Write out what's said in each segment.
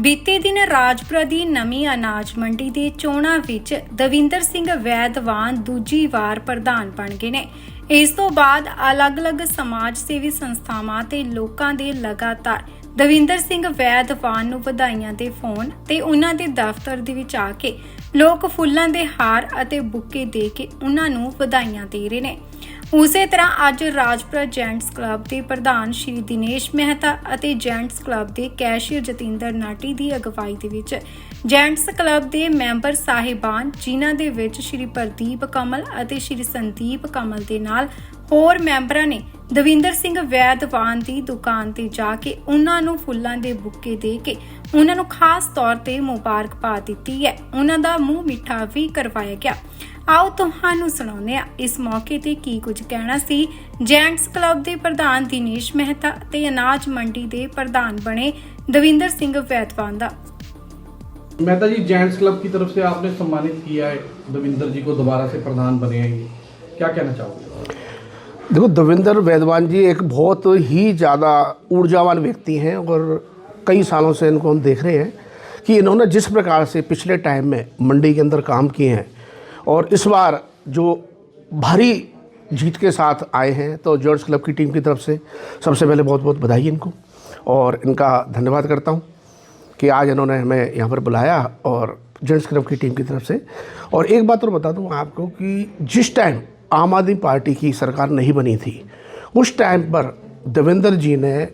ਬੀਤੇ ਦਿਨ ਰਾਜਪੁਰਾ ਦੀ ਨਵੀਂ ਅਨਾਜ ਮੰਡੀ ਦੇ ਚੋਣਾਂ ਵਿੱਚ ਦਵਿੰਦਰ ਸਿੰਘ ਵੈਦਵਾਨ ਦੂਜੀ ਵਾਰ ਪ੍ਰਧਾਨ ਬਣ ਗਏ ਨੇ। ਇਸ ਤੋਂ ਬਾਅਦ ਅਲੱਗ-ਅਲੱਗ ਸਮਾਜ ਸੇਵੀ ਸੰਸਥਾਵਾਂ ਤੇ ਲੋਕਾਂ ਦੇ ਲਗਾਤਾਰ ਦਵਿੰਦਰ ਸਿੰਘ ਵੈਦਵਾਨ ਨੂੰ ਵਧਾਈਆਂ ਦੇ ਫੋਨ ਤੇ ਉਹਨਾਂ ਦੇ ਦਫ਼ਤਰ ਦੇ ਵਿੱਚ ਆ ਕੇ ਲੋਕ ਫੁੱਲਾਂ ਦੇ ਹਾਰ ਅਤੇ ਬੁੱਕੇ ਦੇ ਕੇ ਉਹਨਾਂ ਨੂੰ ਵਧਾਈਆਂ ਦੇ ਰਹੇ ਨੇ। ਉਸੇ ਤਰ੍ਹਾਂ ਅੱਜ ਰਾਜਪੁਰਾ ਜੈਂਟਸ ਕਲੱਬ ਦੇ ਪ੍ਰਧਾਨ ਸ਼੍ਰੀ ਦਿਨੇਸ਼ ਮਹਿਤਾ ਅਤੇ ਜੈਂਟਸ ਕਲੱਬ ਦੇ ਕੈਸ਼ੀਅਰ ਜਤਿੰਦਰ ਨਾਟੀ ਦੀ ਅਗਵਾਈ ਦੇ ਵਿੱਚ ਜੈਂਟਸ ਕਲੱਬ ਦੇ ਮੈਂਬਰ ਸਾਹਿਬਾਨ, ਜਿਨ੍ਹਾਂ ਦੇ ਵਿੱਚ ਸ਼੍ਰੀ ਪ੍ਰਦੀਪ ਕਮਲ ਅਤੇ ਸ਼੍ਰੀ ਸੰਦੀਪ ਕਮਲ ਦੇ ਨਾਲ ਹੋਰ ਮੈਂਬਰਾਂ ਨੇ ਦਵਿੰਦਰ ਸਿੰਘ ਵੈਦਵਾਨ ਦੀ ਦੁਕਾਨ ਤੇ ਜਾ ਕੇ ਉਹਨਾਂ ਨੂੰ ਫੁੱਲਾਂ ਦੇ ਬੁੱਕੇ ਦੇ ਕੇ ਉਹਨਾਂ ਨੂੰ ਖਾਸ ਤੌਰ ਤੇ ਮੁਬਾਰਕਬਾਦ ਦਿੱਤੀ ਹੈ। ਉਹਨਾਂ ਦਾ ਮੂੰਹ ਮਿੱਠਾ ਵੀ ਕਰਵਾਇਆ ਗਿਆ। ਆਓ ਤੁਹਾਨੂੰ ਸੁਣਾਉਂਦੇ ਆ ਇਸ ਮੌਕੇ ਤੇ ਕੀ ਕੁਝ ਕਹਿਣਾ ਸੀ ਜੈਂਟਸ ਕਲੱਬ ਦੇ ਪ੍ਰਧਾਨ ਦਿਨੇਸ਼ ਮਹਿਤਾ ਤੇ ਅਨਾਜ ਮੰਡੀ ਦੇ ਪ੍ਰਧਾਨ ਬਣੇ ਦਵਿੰਦਰ ਸਿੰਘ ਵੈਦਵਾਨ ਦਾ मेहता जी जेंट्स क्लब की तरफ से आपने सम्मानित किया है दविंदर जी को दोबारा से प्रधान बने हैं ये क्या कहना चाहोगे देखो दविंदर वैदवान जी एक बहुत ही ज़्यादा ऊर्जावान व्यक्ति हैं और कई सालों से इनको हम देख रहे हैं कि इन्होंने जिस प्रकार से पिछले टाइम में मंडी के अंदर काम किए हैं और इस बार जो भारी जीत के साथ आए हैं तो जॉर्ज क्लब की टीम की तरफ़ से सबसे पहले बहुत बहुत बधाई इनको और इनका धन्यवाद करता हूँ कि आज इन्होंने हमें यहाँ पर बुलाया और जेंट्स क्लब की टीम की तरफ़ से। और एक बात और बता दूँ आपको कि जिस टाइम आम आदमी पार्टी की सरकार नहीं बनी थी, उस टाइम पर देवेंद्र जी ने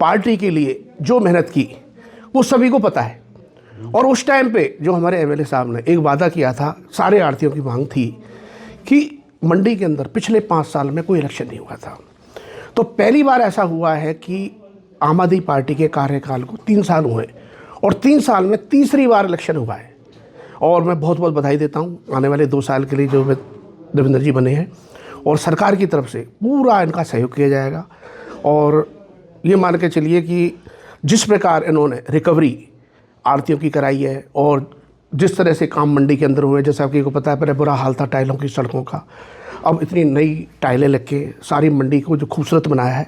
पार्टी के लिए जो मेहनत की, वो सभी को पता है। और उस टाइम पे जो हमारे एमएलए साहब ने एक वादा किया था, सारे आड़तियों की मांग थी कि मंडी के अंदर पिछले पाँच साल में कोई इलेक्शन नहीं हुआ था। तो पहली बार ऐसा हुआ है कि आम आदमी पार्टी के कार्यकाल को तीन साल हुए और तीन साल में तीसरी बार इलेक्शन हुआ है। और मैं बहुत बहुत बधाई देता हूँ, आने वाले दो साल के लिए जो वे देवेंद्र जी बने हैं और सरकार की तरफ़ से पूरा इनका सहयोग किया जाएगा। और ये मान के चलिए कि जिस प्रकार इन्होंने रिकवरी आरतियों की कराई है और जिस तरह से काम मंडी के अंदर हुए जैसा आपको पता है पहले बुरा हाल था टाइलों की सड़कों का अब इतनी नई टाइलें लग के सारी मंडी को जो खूबसूरत बनाया है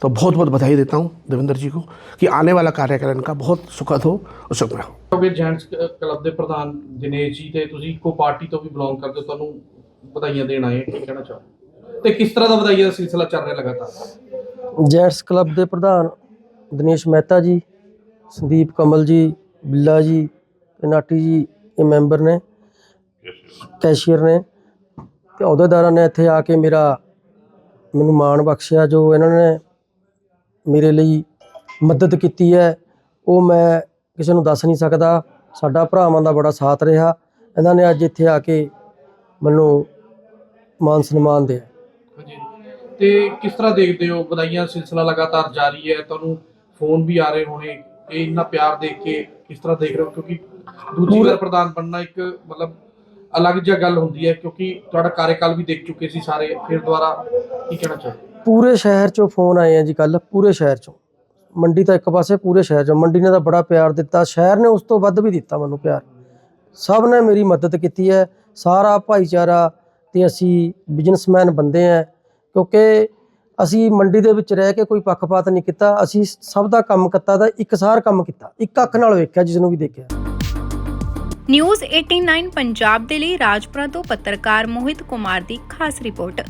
तो बहुत बहुत बधाई देता हूँ देवेंद्र जी को कि आने वाला कार्यकाल इनका बहुत सुखद हो और सुखमय हो ਕਿਉਂਕਿ ਜੈਂਟਸ ਕਲੱਬ ਦੇ ਪ੍ਰਧਾਨ ਦਿਨੇਸ਼ ਜੀ ਤੇ ਤੁਸੀਂ ਇੱਕੋ ਪਾਰਟੀ ਤੋਂ ਵੀ ਬਿਲੋਂਗ ਕਰਦੇ ਹੋ ਤੁਹਾਨੂੰ ਵਧਾਈਆਂ ਦੇਣ ਆਏ ਕੀ ਕਹਿਣਾ ਚਾਹੋ ਤੇ ਕਿਸ ਤਰ੍ਹਾਂ ਦਾ ਵਧਾਈਆਂ ਦਾ ਸਿਲਸਿਲਾ ਚੱਲ ਰਿਹਾ ਲਗਾਤਾਰ ਜੈਂਟਸ ਕਲੱਬ ਦੇ ਪ੍ਰਧਾਨ ਦਿਨੇਸ਼ ਮਹਿਤਾ ਜੀ ਸੰਦੀਪ ਕਮਲ ਜੀ, ਬਿੱਲਾ ਜੀ ਨਾਟੀ ਜੀ ਇਹ ਮੈਂਬਰ ਨੇ, ਕੈਸ਼ੀਅਰ ਨੇ ਤੇ ਅਹੁਦੇਦਾਰਾਂ ਨੇ ਇੱਥੇ ਆ ਕੇ ਮੇਰਾ ਮੈਨੂੰ ਮਾਣ ਬਖਸ਼ਿਆ ਜੋ ਇਹਨਾਂ ਨੇ ਮੇਰੇ ਲਈ ਮਦਦ ਕੀਤੀ ਹੈ। ਉਹ ਮੈਂ ਕਿਸੇ ਨੂੰ ਦੱਸ ਨਹੀਂ ਸਕਦਾ। ਸਾਡਾ ਭਰਾਵਾਂ ਦਾ ਬੜਾ ਸਾਥ ਰਿਹਾ। ਇਹਨਾਂ ਨੇ ਅੱਜ ਇੱਥੇ ਆ ਕੇ ਮੈਨੂੰ ਮਾਨ ਸਨਮਾਨ ਦੇ ਹਾਂਜੀ। ਤੇ ਕਿਸ ਤਰ੍ਹਾਂ ਦੇਖਦੇ ਹੋ? ਵਧਾਈਆਂ ਦਾ ਸਿਲਸਿਲਾ ਲਗਾਤਾਰ ਜਾਰੀ ਹੈ। ਤੁਹਾਨੂੰ ਫੋਨ ਵੀ ਆ ਰਹੇ ਹੋਣੇ। ਇਹ ਇੰਨਾ ਪਿਆਰ ਦੇਖ ਕੇ ਕਿਸ ਤਰ੍ਹਾਂ ਦੇਖ ਰਹੇ ਹੋ? ਕਿਉਂਕਿ ਦੂਜੀ ਵਾਰ ਪ੍ਰਧਾਨ ਬਣਨਾ ਇੱਕ ਮਤਲਬ ਅਲੱਗ ਜਿਹਾ ਗੱਲ ਹੁੰਦੀ ਹੈ ਕਿਉਂਕਿ ਤੁਹਾਡਾ ਕਾਰਜਕਾਲ ਵੀ ਦੇਖ ਚੁੱਕੇ ਸੀ ਸਾਰੇ। ਫਿਰ ਦੁਬਾਰਾ ਕੀ ਕਹਿਣਾ ਚਾਹੋ ਪੂਰੇ ਸ਼ਹਿਰ ਚੋਂ ਫੋਨ ਆਏ ਆ ਜੀ ਕੱਲ ਪੂਰੇ ਸ਼ਹਿਰ ਚੋਂ। ਮੰਡੀ ਤਾਂ ਇੱਕ ਪਾਸੇ ਪੂਰੇ ਸ਼ਹਿਰ ਚੋਂ। ਮੰਡੀ ਨੇ ਤਾਂ ਬੜਾ ਪਿਆਰ ਦਿੱਤਾ। ਸ਼ਹਿਰ ਨੇ ਉਸ ਤੋਂ ਵੱਧ ਵੀ ਦਿੱਤਾ ਮੈਨੂੰ ਪਿਆਰ। ਸਭ ਨੇ ਮੇਰੀ ਮਦਦ ਕੀਤੀ ਹੈ। ਸਾਰਾ ਭਾਈਚਾਰਾ ਤੇ ਅਸੀਂ ਬਿਜ਼ਨਸਮੈਨ ਬੰਦੇ ਆ। ਕਿਉਂਕਿ ਅਸੀਂ ਮੰਡੀ ਦੇ ਵਿੱਚ ਰਹਿ ਕੇ ਕੋਈ ਪੱਖਪਾਤ ਨਹੀਂ ਕੀਤਾ ਅਸੀਂ ਸਭ ਦਾ ਕੰਮ ਕੀਤਾ ਦਾ ਇੱਕਸਾਰ ਕੰਮ ਕੀਤਾ ਇੱਕ ਅੱਖ ਨਾਲ ਵੇਖਿਆ ਜਿਸ ਨੂੰ ਵੀ ਦੇਖਿਆ। ਨਿਊਜ਼ 89 ਪੰਜਾਬ ਦੇ ਲਈ ਰਾਜਪੁਰਾ ਤੋਂ ਪੱਤਰਕਾਰ ਮੋਹਿਤ ਕੁਮਾਰ ਦੀ ਖਾਸ ਰਿਪੋਰਟ।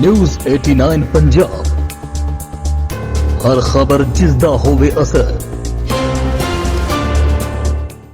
ਨਿਊਜ਼ 89 ਪੰਜਾਬ। ਹਰ ਖਬਰ ਜਿਸ ਦਾ ਹੋਵੇ ਅਸਰ।